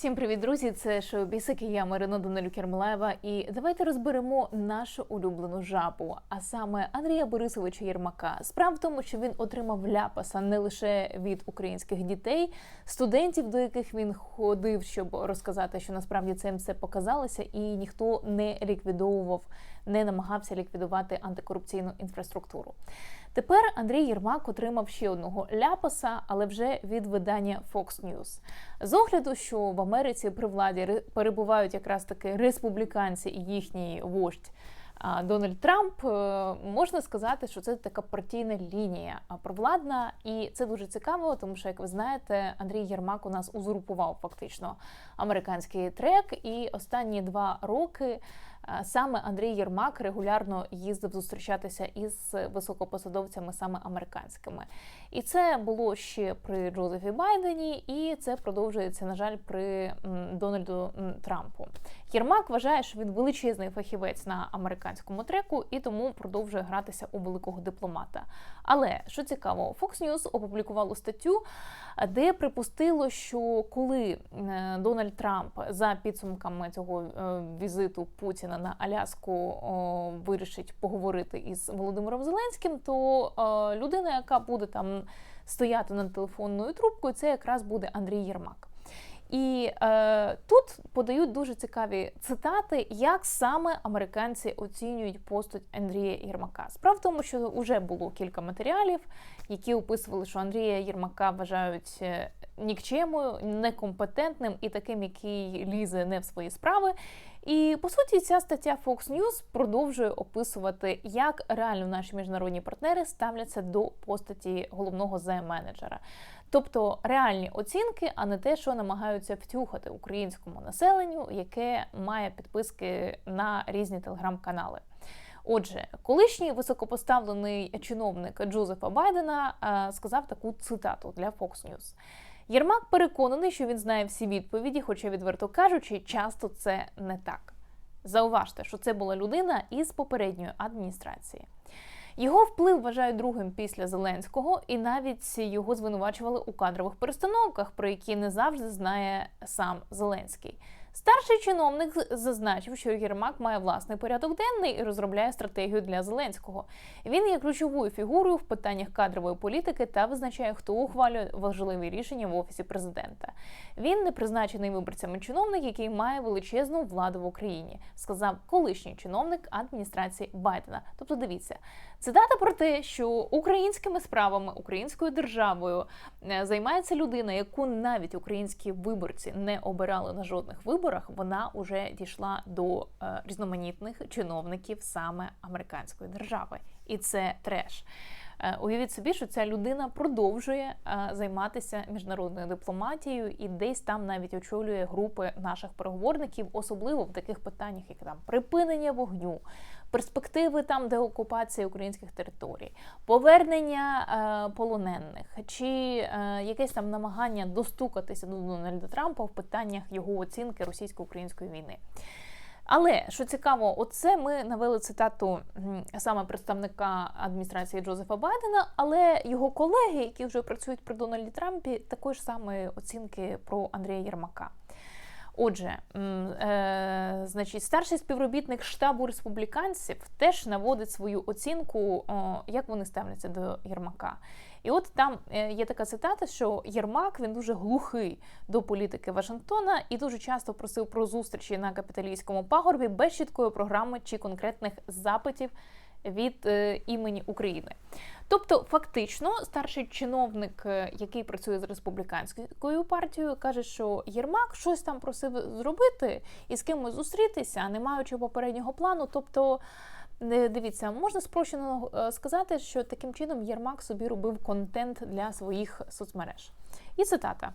Всім привіт, друзі! Це шоу Бісики, я Марина Данилюк Кермлаєва. І давайте розберемо нашу улюблену жабу, а саме Андрія Борисовича Єрмака. Справа в тому, що він отримав ляпаса не лише від українських дітей, студентів, до яких він ходив, щоб розказати, що насправді цим все показалося, і ніхто не ліквідовував, не намагався ліквідувати антикорупційну інфраструктуру. Тепер Андрій Єрмак отримав ще одного ляпаса, але вже від видання Fox News. З огляду, що в Америці при владі ре- перебувають якраз таки республіканці і їхній вождь. Дональд Трамп е, можна сказати, що це така партійна лінія провладна, і це дуже цікаво, тому що, як ви знаєте, Андрій Єрмак у нас узурпував фактично американський трек, і останні два роки саме Андрій Єрмак регулярно їздив зустрічатися із високопосадовцями саме американськими. І це було ще при Джозефі Байдені, і це продовжується, на жаль, при Дональду Трампу. Єрмак вважає, що він величезний фахівець на американському треку і тому продовжує гратися у великого дипломата. Але що цікаво, Fox News опублікувало статтю, де припустило, що коли е, Дональд Трамп за підсумками цього е, візиту Путіна на Аляску о, вирішить поговорити із Володимиром Зеленським, то о, людина, яка буде там стояти над телефонною трубкою, це якраз буде Андрій Єрмак. І е, тут подають дуже цікаві цитати, як саме американці оцінюють постать Андрія Єрмака. Справа в тому, що вже було кілька матеріалів, які описували, що Андрія Єрмака вважають е, нікчемою, некомпетентним і таким, який лізе не в свої справи. І по суті, ця стаття Fox News продовжує описувати, як реально наші міжнародні партнери ставляться до постаті головного ЗМ-менеджера. Тобто реальні оцінки, а не те, що намагаються втюхати українському населенню, яке має підписки на різні телеграм-канали. Отже, колишній високопоставлений чиновник Джозефа Байдена е, сказав таку цитату для Fox News. Єрмак переконаний, що він знає всі відповіді, хоча, відверто кажучи, часто це не так. Зауважте, що це була людина із попередньої адміністрації. Його вплив вважають другим після Зеленського, і навіть його звинувачували у кадрових перестановках, про які не завжди знає сам Зеленський. Старший чиновник зазначив, що Єрмак має власний порядок денний і розробляє стратегію для Зеленського. Він є ключовою фігурою в питаннях кадрової політики та визначає, хто ухвалює важливі рішення в офісі президента. Він не призначений виборцями чиновник, який має величезну владу в Україні, сказав колишній чиновник адміністрації Байдена. Тобто, дивіться, цитата про те, що українськими справами, українською державою е, займається людина, яку навіть українські виборці не обирали на жодних виборах. Вона вже дійшла до е, різноманітних чиновників саме американської держави, і це треш. Е, Уявіть собі, що ця людина продовжує е, займатися міжнародною дипломатією і десь там навіть очолює групи наших переговорників, особливо в таких питаннях, як там припинення вогню, перспективи там деокупації українських територій, повернення е, полонених чи якесь там намагання достукатися до Дональда Трампа в питаннях його оцінки російсько-української війни. Але що цікаво, оце ми навели цитату саме представника адміністрації Джозефа Байдена, але його колеги, які вже працюють при Дональді Трампі, такої ж самої оцінки про Андрія Єрмака. Отже, е, значить, старший співробітник штабу республіканців теж наводить свою оцінку, як вони ставляться до Єрмака. І от там е, є така цитата, що Єрмак він дуже глухий до політики Вашингтона і дуже часто просив про зустрічі на капіталійському пагорбі без чіткої програми чи конкретних запитів від е, імені України. Тобто, фактично, старший чиновник, е, який працює з республіканською партією, каже, що Єрмак щось там просив зробити і з кимось зустрітися, не маючи попереднього плану. Тобто, дивіться, можна спрощено е, сказати, що таким чином Єрмак собі робив контент для своїх соцмереж. І цитата.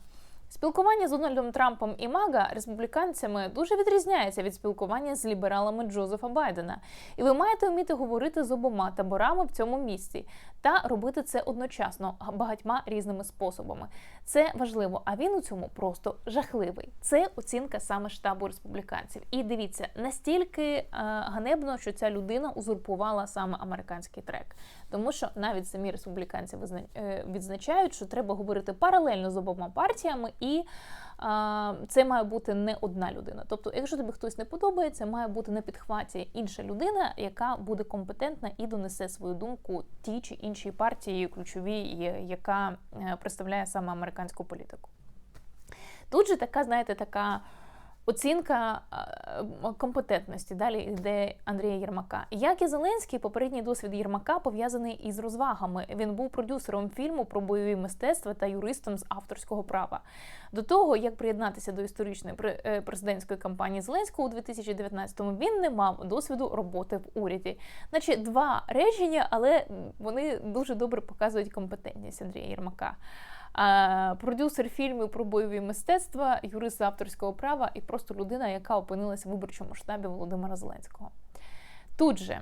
Спілкування з Дональдом Трампом і Мага республіканцями дуже відрізняється від спілкування з лібералами Джозефа Байдена, і ви маєте вміти говорити з обома таборами в цьому місці та робити це одночасно багатьма різними способами. Це важливо. А він у цьому просто жахливий. Це оцінка саме штабу республіканців. І дивіться, настільки е, ганебно, що ця людина узурпувала саме американський трек, тому що навіть самі республіканці е, відзначають, що треба говорити паралельно з обома партіями і а, це має бути не одна людина. Тобто, якщо тобі хтось не подобається, має бути на підхваті інша людина, яка буде компетентна і донесе свою думку тій чи іншій партії, ключовій, яка е, представляє саме американську політику. Тут же така, знаєте, така. Оцінка компетентності. Далі йде Андрія Єрмака. Як і Зеленський, попередній досвід Єрмака пов'язаний із розвагами. Він був продюсером фільму про бойові мистецтва та юристом з авторського права. До того як приєднатися до історичної е, президентської кампанії Зеленського у 2019-му, він не мав досвіду роботи в уряді. Наче два речення, але вони дуже добре показують компетентність Андрія Єрмака продюсер фільмів про бойові мистецтва, юрист авторського права і просто людина, яка опинилася в виборчому штабі Володимира Зеленського. Тут же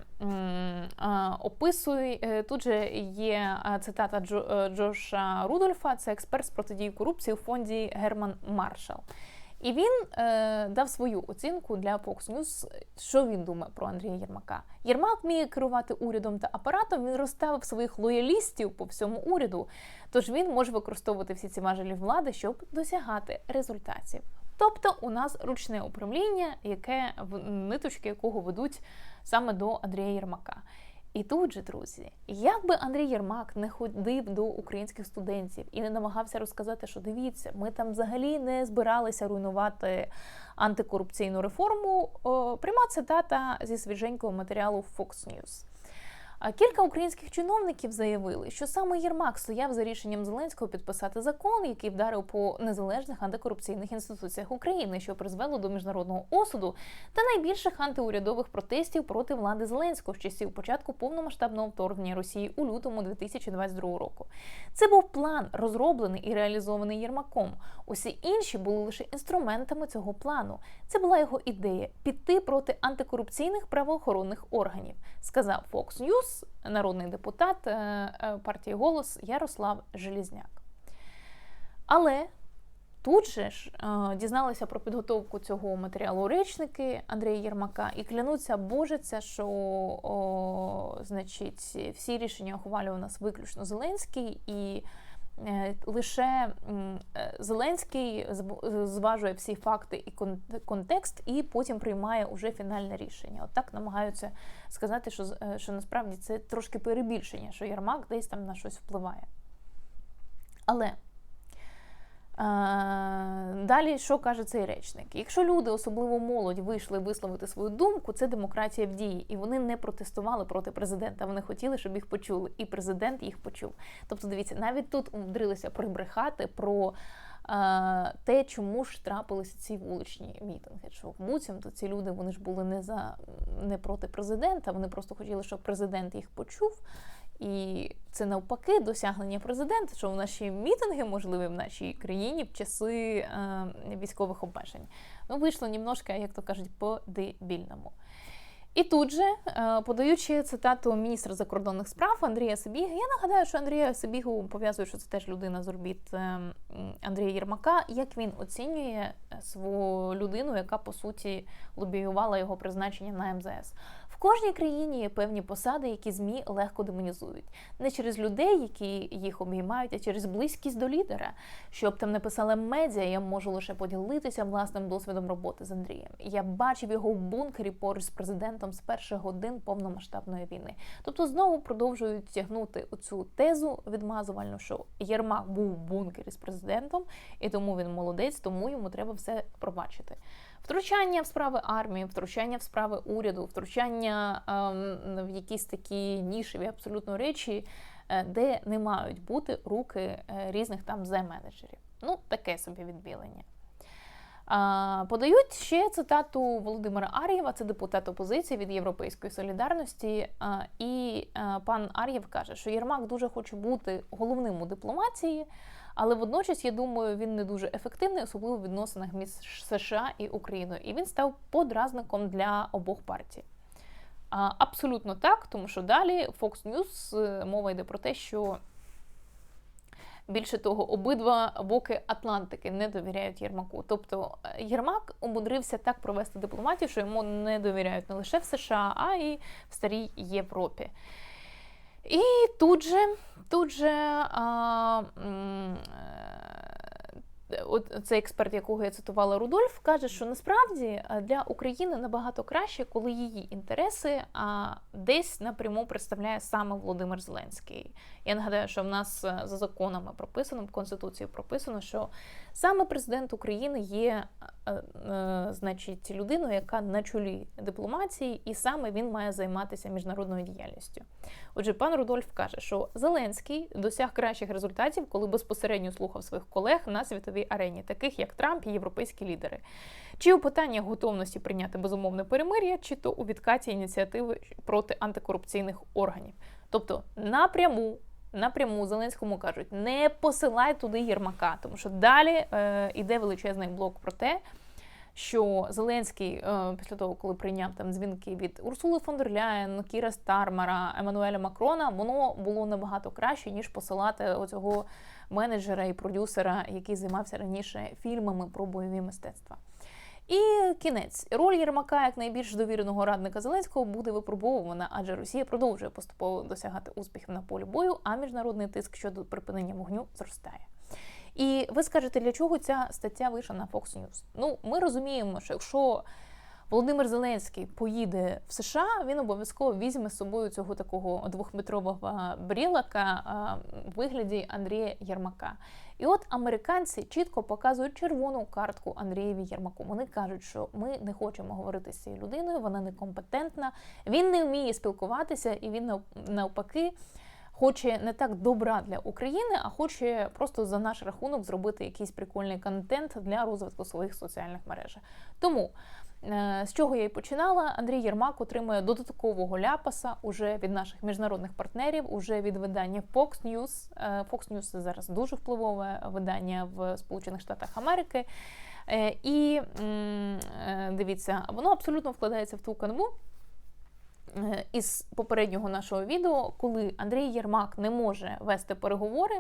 описує, е, тут же є цитата Джо, е, Джоша Рудольфа, це експерт з протидії корупції у фонді Герман Маршал. І він е, дав свою оцінку для Fox News, що він думає про Андрія Єрмака. Єрмак вміє керувати урядом та апаратом. Він розставив своїх лоялістів по всьому уряду. Тож він може використовувати всі ці важелі влади, щоб досягати результатів. Тобто у нас ручне управління, яке ниточки якого ведуть саме до Андрія Єрмака. І тут же, друзі, як би Андрій Єрмак не ходив до українських студентів і не намагався розказати, що дивіться, ми там взагалі не збиралися руйнувати антикорупційну реформу. Пряма цитата зі свіженького матеріалу Fox News. Кілька українських чиновників заявили, що саме Єрмак стояв за рішенням Зеленського підписати закон, який вдарив по незалежних антикорупційних інституціях України, що призвело до міжнародного осуду та найбільших антиурядових протестів проти влади Зеленського з часів початку повномасштабного вторгнення Росії у лютому 2022 року. Це був план, розроблений і реалізований Єрмаком. Усі інші були лише інструментами цього плану. Це була його ідея піти проти антикорупційних правоохоронних органів, сказав Fox News народний депутат е, е, партії Голос Ярослав Желізняк. Але тут же ж е, дізналися про підготовку цього матеріалу речники Андрія Єрмака і клянуться божиться, що о, значить, всі рішення ухвалював нас виключно Зеленський і. Е, лише е, Зеленський зважує всі факти і контекст, і потім приймає уже фінальне рішення. От так намагаються сказати, що е, що насправді це трошки перебільшення, що Єрмак десь там на щось впливає. Але Далі, що каже цей речник? Якщо люди, особливо молодь, вийшли висловити свою думку, це демократія в дії, і вони не протестували проти президента. Вони хотіли, щоб їх почули, і президент їх почув. Тобто, дивіться, навіть тут вдрилися прибрехати про те, чому ж трапилися ці вуличні мітинги. Що буцімто ці люди вони ж були не за не проти президента, вони просто хотіли, щоб президент їх почув. І це навпаки досягнення президента, що в наші мітинги можливі в нашій країні в часи е, військових обмежень. Ну, вийшло німножко, як то кажуть, по дебільному. І тут же, е, подаючи цитату міністра закордонних справ Андрія Сибіги, я нагадаю, що Андрія Сибігу пов'язує, що це теж людина з орбіт е, Андрія Єрмака. Як він оцінює свою людину, яка по суті лобіювала його призначення на МЗС? Кожній країні є певні посади, які змі легко демонізують не через людей, які їх обіймають, а через близькість до лідера. Щоб там не писали медіа, я можу лише поділитися власним досвідом роботи з Андрієм. Я бачив його в бункері поруч з президентом з перших годин повномасштабної війни. Тобто знову продовжують тягнути оцю тезу відмазувальну, що Єрмак був в бункері з президентом, і тому він молодець, тому йому треба все пробачити. Втручання в справи армії, втручання в справи уряду, втручання ем, в якісь такі нішеві абсолютно речі, е, де не мають бути руки е, різних там зе-менеджерів. Ну, таке собі відбілення. Подають ще цитату Володимира Ар'єва, це депутат опозиції від Європейської солідарності. І пан Ар'єв каже, що Єрмак дуже хоче бути головним у дипломатії. Але водночас, я думаю, він не дуже ефективний, особливо в відносинах між США і Україною. І він став подразником для обох партій. Абсолютно так, тому що далі Fox News е, мова йде про те, що більше того, обидва боки Атлантики не довіряють Єрмаку. Тобто е, Єрмак умудрився так провести дипломатію, що йому не довіряють не лише в США, а й в старій Європі. І тут же тут же а, от цей експерт, якого я цитувала Рудольф, каже, що насправді е, для України набагато краще, коли її інтереси а, десь напряму представляє саме Володимир Зеленський. Я нагадаю, що в нас е, за законами прописано в Конституції прописано, що саме президент України є, е, е, значить, людиною, яка на чолі дипломатії, і саме він має займатися міжнародною діяльністю. Отже, пан Рудольф каже, що Зеленський досяг кращих результатів, коли безпосередньо слухав своїх колег на світовій арені, таких як Трамп і європейські лідери. Чи у питаннях готовності прийняти безумовне перемир'я, чи то у відкаті ініціативи проти антикорупційних органів. Тобто напряму. Напряму Зеленському кажуть, не посилай туди Єрмака, тому що далі е, іде величезний блок про те, що Зеленський е, після того, коли прийняв там дзвінки від Урсули фон дер Ляєн, Кіра Стармера, Еммануеля Макрона, воно було набагато краще ніж посилати оцього менеджера і продюсера, який займався раніше фільмами про бойові мистецтва. І кінець роль Єрмака як найбільш довіреного радника Зеленського буде випробовувана, адже Росія продовжує поступово досягати успіхів на полі бою, а міжнародний тиск щодо припинення вогню зростає. І ви скажете, для чого ця стаття вийшла на Fox News? Ну, ми розуміємо, що якщо Володимир Зеленський поїде в США, він обов'язково візьме з собою цього такого двохметрового брілака в вигляді Андрія Єрмака. І от американці чітко показують червону картку Андрієві Єрмаку. Вони кажуть, що ми не хочемо говорити з цією людиною, вона некомпетентна, він не вміє спілкуватися, і він навпаки. Хоче не так добра для України, а хоче просто за наш рахунок зробити якийсь прикольний контент для розвитку своїх соціальних мереж. Тому Е, з чого я і починала, Андрій Єрмак отримує додаткового ляпаса уже від наших міжнародних партнерів, уже від видання Fox News. Е, Fox News – це зараз дуже впливове видання в Сполучених Штатах Америки. Е, і дивіться, воно абсолютно вкладається в ту канву. Е, із попереднього нашого відео, коли Андрій Єрмак не може вести переговори,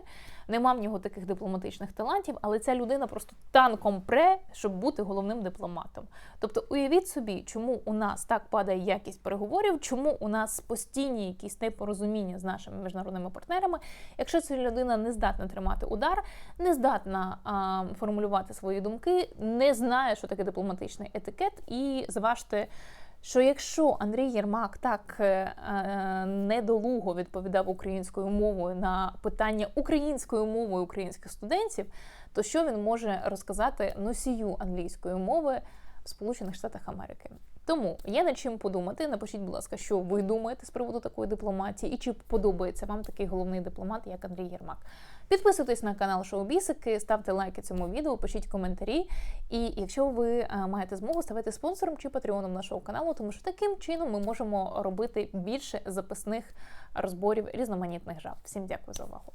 нема в нього таких дипломатичних талантів, але ця людина просто танком пре, щоб бути головним дипломатом. Тобто, уявіть собі, чому у нас так падає якість переговорів, чому у нас постійні якісь непорозуміння з нашими міжнародними партнерами, якщо ця людина не здатна тримати удар, не здатна а, формулювати свої думки, не знає, що таке дипломатичний етикет, і зважте що якщо Андрій Єрмак так е, е, недолуго відповідав українською мовою на питання українською мовою українських студентів, то що він може розказати носію англійської мови Сполучених Штатах Америки? Тому є над чим подумати. Напишіть, будь ласка, що ви думаєте з приводу такої дипломатії, і чи подобається вам такий головний дипломат, як Андрій Єрмак. Підписуйтесь на канал Шоу Бісики, ставте лайки цьому відео, пишіть коментарі. І якщо ви е, маєте змогу, ставайте спонсором чи патреоном нашого каналу, тому що таким чином ми можемо робити більше записних розборів різноманітних жаб. Всім дякую за увагу.